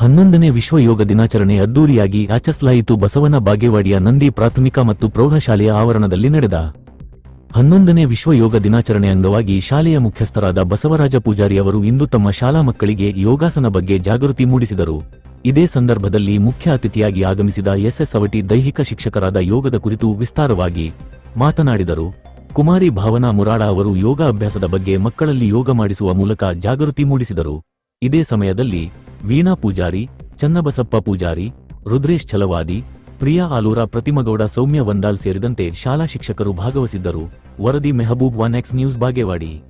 ಹನ್ನೊಂದನೇ ವಿಶ್ವ ಯೋಗ ದಿನಾಚರಣೆ ಅದ್ದೂರಿಯಾಗಿ ಆಚರಿಸಲಾಯಿತು ಬಸವನ ಬಾಗೇವಾಡಿಯ ನಂದಿ ಪ್ರಾಥಮಿಕ ಮತ್ತು ಪ್ರೌಢಶಾಲೆಯ ಆವರಣದಲ್ಲಿ ನಡೆದ ಹನ್ನೊಂದನೇ ವಿಶ್ವ ಯೋಗ ದಿನಾಚರಣೆ ಅಂಗವಾಗಿ ಶಾಲೆಯ ಮುಖ್ಯಸ್ಥರಾದ ಬಸವರಾಜ ಪೂಜಾರಿ ಅವರು ಇಂದು ತಮ್ಮ ಶಾಲಾ ಮಕ್ಕಳಿಗೆ ಯೋಗಾಸನ ಬಗ್ಗೆ ಜಾಗೃತಿ ಮೂಡಿಸಿದರು. ಇದೇ ಸಂದರ್ಭದಲ್ಲಿ ಮುಖ್ಯ ಅತಿಥಿಯಾಗಿ ಆಗಮಿಸಿದ ಎಸ್ಎಸ್ ಅವಟಿ ದೈಹಿಕ ಶಿಕ್ಷಕರಾದ ಯೋಗದ ಕುರಿತು ವಿಸ್ತಾರವಾಗಿ ಮಾತನಾಡಿದರು. ಕುಮಾರಿ ಭಾವನಾ ಮುರಾಡ ಅವರು ಯೋಗ ಅಭ್ಯಾಸದ ಬಗ್ಗೆ ಮಕ್ಕಳಲ್ಲಿ ಯೋಗ ಮಾಡಿಸುವ ಮೂಲಕ ಜಾಗೃತಿ ಮೂಡಿಸಿದರು. ಇದೇ ಸಮಯದಲ್ಲಿ ವೀಣಾ ಪೂಜಾರಿ, ಚನ್ನಬಸಪ್ಪ ಪೂಜಾರಿ, ರುದ್ರೇಶ್ ಛಲವಾದಿ, ಪ್ರಿಯಾ ಆಲೂರ ಪ್ರತಿಮಗೌಡ ಸೌಮ್ಯ ವಂದಾಲ್ ಸೇರಿದಂತೆ ಶಾಲಾ ಶಿಕ್ಷಕರು ಭಾಗವಹಿಸಿದ್ದರು. ವರದಿ Mehaboob one X news, Bagewadi.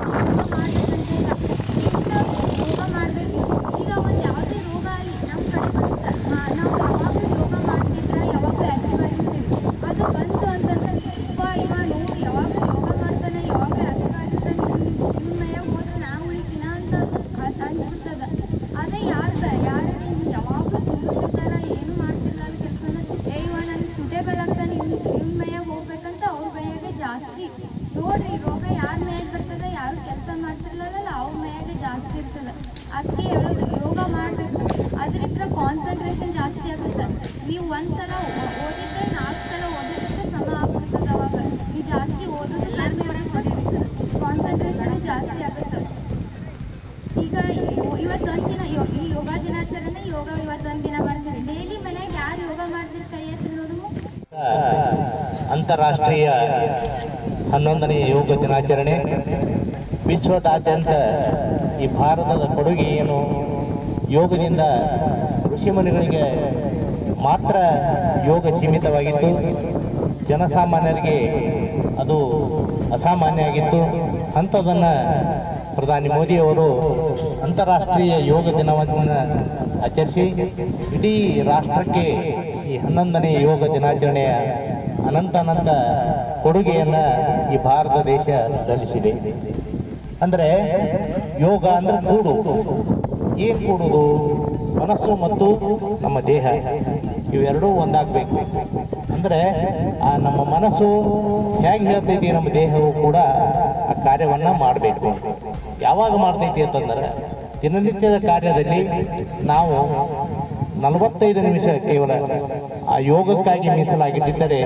ಯೋಗ ಮಾಡ್ತಿರಲ್ಲ ಮಾಡ್ತಿರ್ಲಲ್ಲ ಅವ್ರ ಮೈಯಾಗೆ ಜಾಸ್ತಿ ಇರ್ತದೆ. ಅದಕ್ಕೆ ಹೇಳೋದು, ಯೋಗ ಮಾಡಬೇಕು ಅದರಿಂದ ಕಾನ್ಸಂಟ್ರೇಷನ್ ಜಾಸ್ತಿ ಆಗುತ್ತೆ. ನೀವು ಒಂದ್ಸಲ ಸಲ ಓದಿದ್ದೆ ನಾಲ್ಕು ಸಲ ಓದೋದಕ್ಕೆ ಸಮ ಆಗ್ಬಿಡ್ತದೆ ಅವಾಗ. ನೀವು ಜಾಸ್ತಿ ಓದೋದು ಕಡಿಮೆ ಕಾನ್ಸಂಟ್ರೇಷನ್ ಜಾಸ್ತಿ ಆಗುತ್ತೆ. ಈಗ ಇವತ್ತೊಂದು ದಿನ ಈ ಯೋಗ ದಿನಾಚರಣೆ, ಯೋಗ ಇವತ್ತೊಂದು ದಿನ ಮಾಡ್ತೀರಿ ಡೈಲಿ ಮನ್ಯಾಗ ಯಾರು ಯೋಗ ಮಾಡ್ತಿರ್ ಕೈ ಅಂತಾರಾಷ್ಟ್ರೀಯ ಹನ್ನೊಂದನೇ ಯೋಗ ದಿನಾಚರಣೆ. ವಿಶ್ವದಾದ್ಯಂತ ಈ ಭಾರತದ ಕೊಡುಗೆ ಏನು ಯೋಗದಿಂದ ಋಷಿಮುನಿಗಳಿಗೆ ಮಾತ್ರ ಯೋಗ ಸೀಮಿತವಾಗಿತ್ತು. ಜನಸಾಮಾನ್ಯರಿಗೆ ಅದು ಅಸಾಮಾನ್ಯ ಆಗಿತ್ತು ಅಂಥದನ್ನು ಪ್ರಧಾನಿ ಮೋದಿಯವರು ಅಂತಾರಾಷ್ಟ್ರೀಯ ಯೋಗ ದಿನವನ್ನು ಆಚರಿಸಿ, ಇಡೀ ರಾಷ್ಟ್ರಕ್ಕೆ ಈ ಹನ್ನೊಂದನೇ ಯೋಗ ದಿನಾಚರಣೆಯ ಅನಂತ ಅನಂತ ಕೊಡುಗೆಯನ್ನು ಈ ಭಾರತ ದೇಶ ಸಲ್ಲಿಸಿದೆ. ಅಂದರೆ ಯೋಗ ಅಂದ್ರೆ ಕೂಡು. ಏನು ಕೂಡುದು? ಮನಸ್ಸು ಮತ್ತು ನಮ್ಮ ದೇಹ. ಇವೆರಡೂ ಒಂದಾಗಬೇಕು. ಅಂದರೆ ಆ ನಮ್ಮ ಮನಸ್ಸು ಹೇಗೆ ಹೇಳ್ತೈತಿ ನಮ್ಮ ದೇಹವು ಕೂಡ ಆ ಕಾರ್ಯವನ್ನು ಮಾಡಬೇಕು. ಯಾವಾಗ ಮಾಡ್ತೈತಿ ಅಂತಂದ್ರೆ ದಿನನಿತ್ಯದ ಕಾರ್ಯದಲ್ಲಿ ನಾವು ನಲವತ್ತೈದು ನಿಮಿಷ ಕೇವಲ ಆ ಯೋಗಕ್ಕಾಗಿ ಮೀಸಲಾಗಿಟ್ಟಿದ್ದರೆ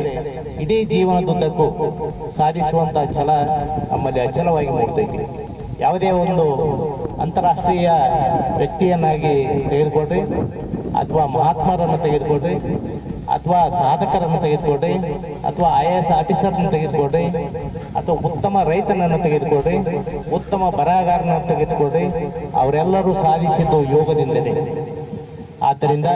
ಇಡೀ ಜೀವನದುದ್ದಕ್ಕೂ ಸಾಧಿಸುವಂಥ ಛಲ ನಮ್ಮಲ್ಲಿ ಅಚಲವಾಗಿ ಮೂಡ್ತೈತಿ. ಯಾವುದೇ ಒಂದು ಅಂತಾರಾಷ್ಟ್ರೀಯ ವ್ಯಕ್ತಿಯನ್ನಾಗಿ ತೆಗೆದುಕೊಳ್ಳ್ರಿ ಅಥವಾ ಮಹಾತ್ಮರನ್ನು ತೆಗೆದುಕೊಡ್ರಿ ಅಥವಾ ಸಾಧಕರನ್ನು ತೆಗೆದುಕೊಡ್ರಿ ಅಥವಾ ಐ ಎ ಎಸ್ ಆಫೀಸರ್ನ ತೆಗೆದುಕೊಡ್ರಿ ಅಥವಾ ಉತ್ತಮ ರೈತನನ್ನು ತೆಗೆದುಕೊಡ್ರಿ ಉತ್ತಮ ಬರಹಗಾರನನ್ನು ತೆಗೆದುಕೊಡ್ರಿ ಅವರೆಲ್ಲರೂ ಸಾಧಿಸಿದ್ದು ಯೋಗದಿಂದಲೇ. ಆದ್ದರಿಂದ